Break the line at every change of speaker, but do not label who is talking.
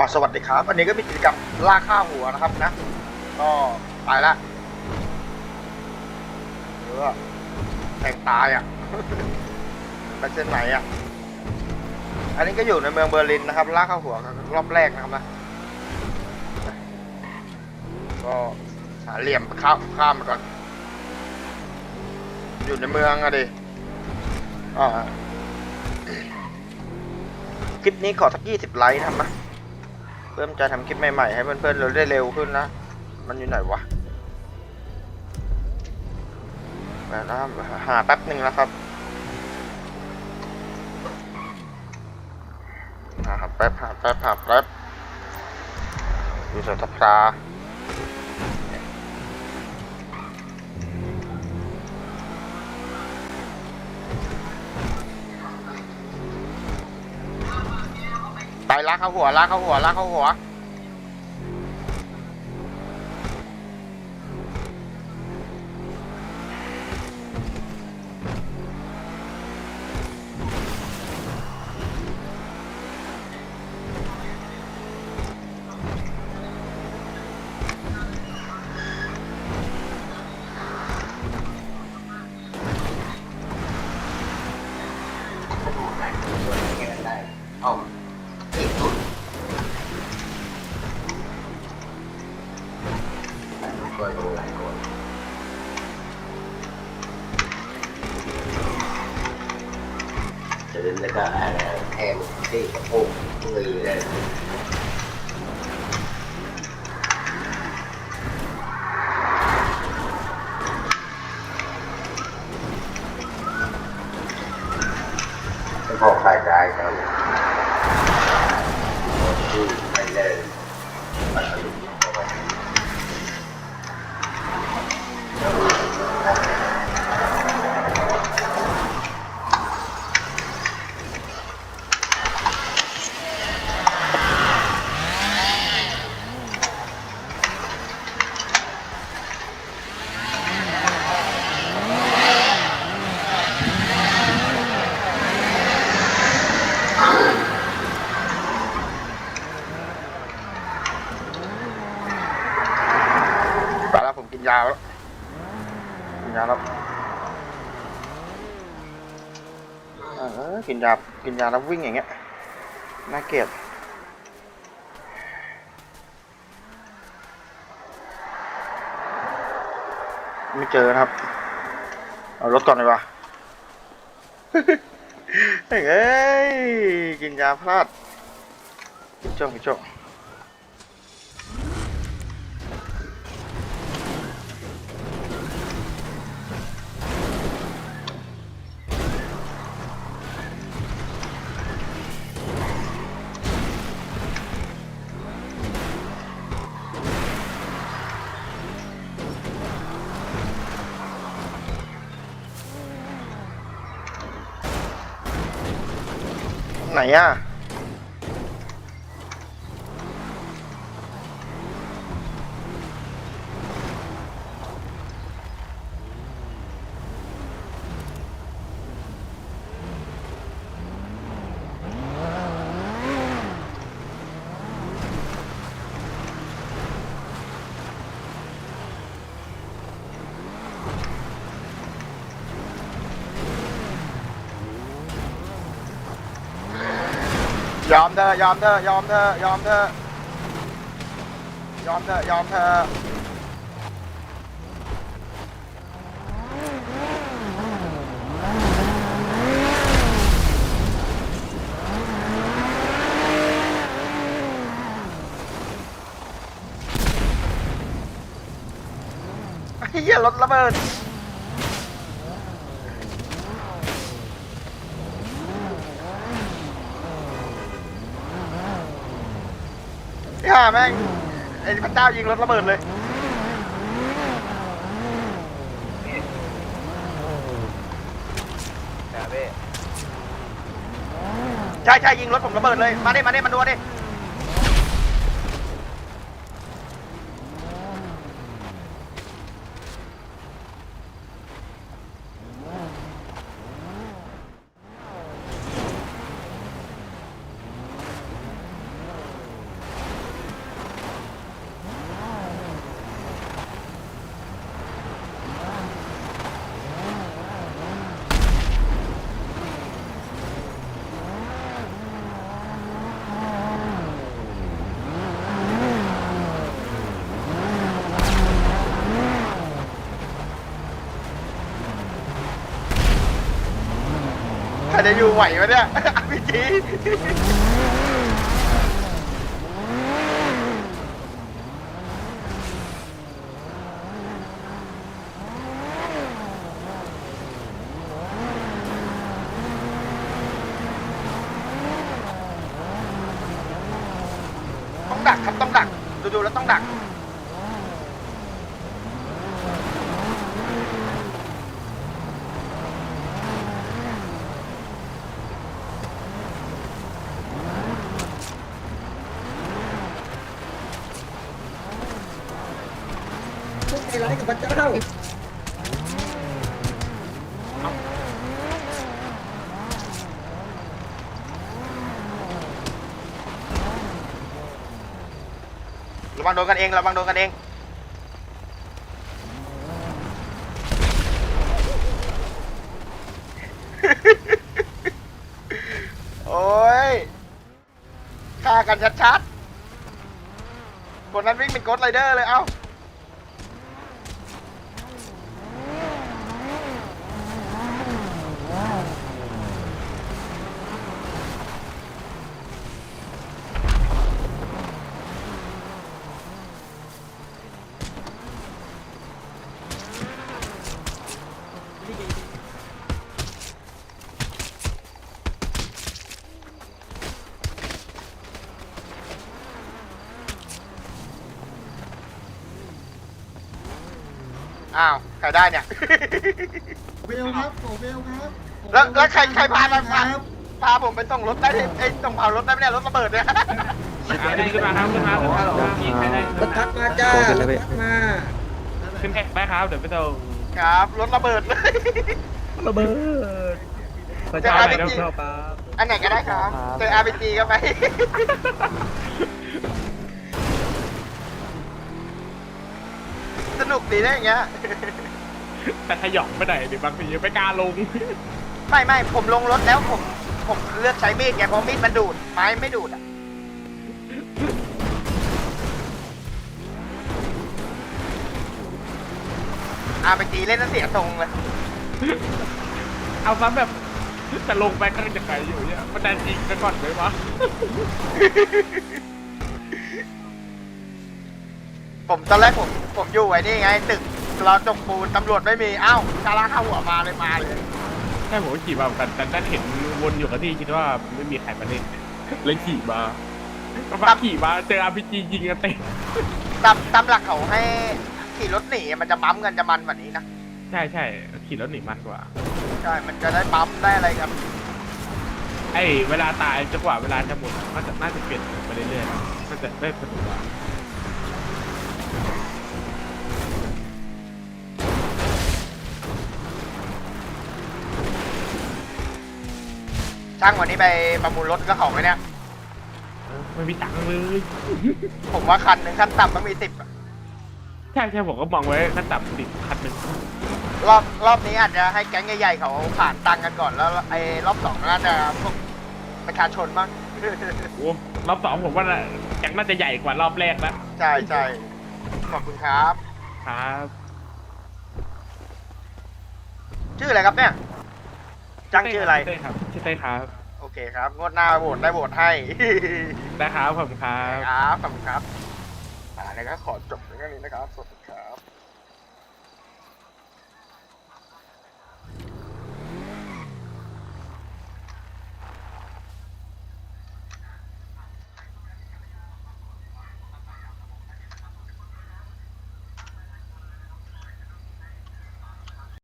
อ๋อสวัสดีครับ วันนี้ก็มีกิจกรรมล่าค่าหัวนะครับนะ ก็ไปละหรือว่าแทงตายอะไปเส้นไหนอะ อันนี้ก็อยู่ในเมืองเบอร์ลินนะครับล่าค่าหัวรอบแรกนะครับนะก็หาเหลี่ยมข้ามข้ามไปก่อน อยู่ในเมืองอะดิอ่าคลิปนี้ขอสักยี่สิบไลค์นะครับนะ เพิ่มจะทำคลิปใหม่ๆ ให้เพื่อนๆเราได้เร็วขึ้นนะ มันอยู่ไหนวะแบบนะหาแป๊บหนึ่งแล้วครับ หาแป๊บหาแป๊บหาแป๊บอยู่สวนสภา ลากเข้าหัวลากเข้าหัวลากเข้าหัว
อีกรุ่นช่วยดูหลายคนจะเล่นแล้วก็อะไรแทงที่กระโปงมือเลยจะพอใครได้กันที่ไม่ได้ปัจจุบัน
ไปแล้วผมกินยาแล้ว กินยาแล้วเออ กินยา กินยาแล้ววิ่งอย่างเงี้ย น่าเกลียดไม่เจอนะครับ เอารถก่อนเลยว่าเฮ้ย กินยาพลาดกินโจ้กินโจ้ ไหนอะ ยอมเธอยอมเธอยอมเธอยอมเธอยอมเธอยอมเธอไอ้เหี้ยรถระเบิด ห่าแม่งไอ้พระเจ้ายิงรถระเบิดเลย
แต่เว้
ใช่ใช่ยิงรถผมระเบิดเลย มาดิมาดิมาดูดิ จะอยู่ไหวไหมเนี่ยพี่จีต้องดักครับต้องดัก ดูๆแล้วต้องดัก
ใจร้ายกับพระเจ้า
ระวังโดนกันเองระวังโดนกันเองโอ้ยฆ่ากันชัดๆคนนั้นวิ่งเป็นโกดไรเดอร์เลยเอ้า อ้าวใครได้เนี่ย
เวลครับโอเวลครับ
แล้วแล้วใครใครพามา
ค
พา
รับ
พาผมไปส่งรถได้ที่ไอ้ยส่งเผารถได้ไหมเนี่ยรถระเบิดเนี่ย
ขึ้นมาครับขึ้นมาขึ้นมามีใครได้
รถทักมาจ้ารถทักมา
ขึ้นแท็กได้ครับเดี๋ยวไปส่ง
ครับรถระเบิดเลย
ระเบิด
จะ RPG อันไหนก็ได้ครับเจอ RPG ก็ไป นุกดีนะอย่างเงี้ย
แต่ขย่องไปไหนเดี๋ยวบางทีไม่กล้าลง
ไม่ไม่ผมลงรถแล้วผมผมเลือกใช้มีดไงเพราะมีดมันดูดไม้ไม่ดูดอะอาไปตีเล่นแล้วเสียทรงเลย
เอาซะแบบแต่ลงไปข้างจะไกลอยู่เนี่ยมันดันจริงไปก่อนเลยวะ
ผมตอนแรกผม ผมอยู่ไอ้นี่ไงตึกรอจกปูนตำรวจไม่มีเอ้าคาราเข้าหัวมาเลยมาเลย
แค่ผมก็ขี่มาเหมือนกันแต่ได้เห็นวนอยู่กับที่คิดว่าไม่มีใครมาเล่นเลยขี่มาก็มาขี่มาเจออาร์พีจียิงกันเต็ม
ตามตามหลักเขาให้ขี่รถหนีมันจะปั๊มกันจะมันกว่านี้นะ
ใช่ใช่ขี่รถหนีมันกว่า
ใช่มันจะได้ปั๊มได้อะไรกัน
ไอ้เวลาตายจังหวะเวลาจะหมดมันจะน่าจะเปลี่ยนไปเรื่อยๆมันจะได้สนุกกว่า
ช่างวันนี้ไปประมูลรถก็เขาไหมเนี่ย
ไม่มีตังค์เลย
ผมว่าคันหนึ่งขั้นต่ำต้องมีสิบ
ใช่ใช่ผมก็มองไว้ขั้นต่ำสิบคันหนึ่ง
รอบรอบนี้อาจจะให้แก๊งใหญ่ๆเขาผ่านตังค์กันก่อนแล้วไอ้รอบสองน่าจะพวกประชาชนบ้าง
โอ้รอบสองผมว่าน่ะแจ็คน่าจะใหญ่กว่ารอบแรกแล้ว
ใช่ใช่ขอบคุณครับ
ครับ
ชื่ออะไรครับเนี่ยจังชื่ออะไร
เต้ครับ ชื่อเต้ครับ
โอเคครับ งวดหน้าโหวตได้โหวตให้
ได้ครับผมครับ
ครับขอบคุณครับอ่าแล้วก็ขอจบเรื่องนี้นะครับสวัสดีครับ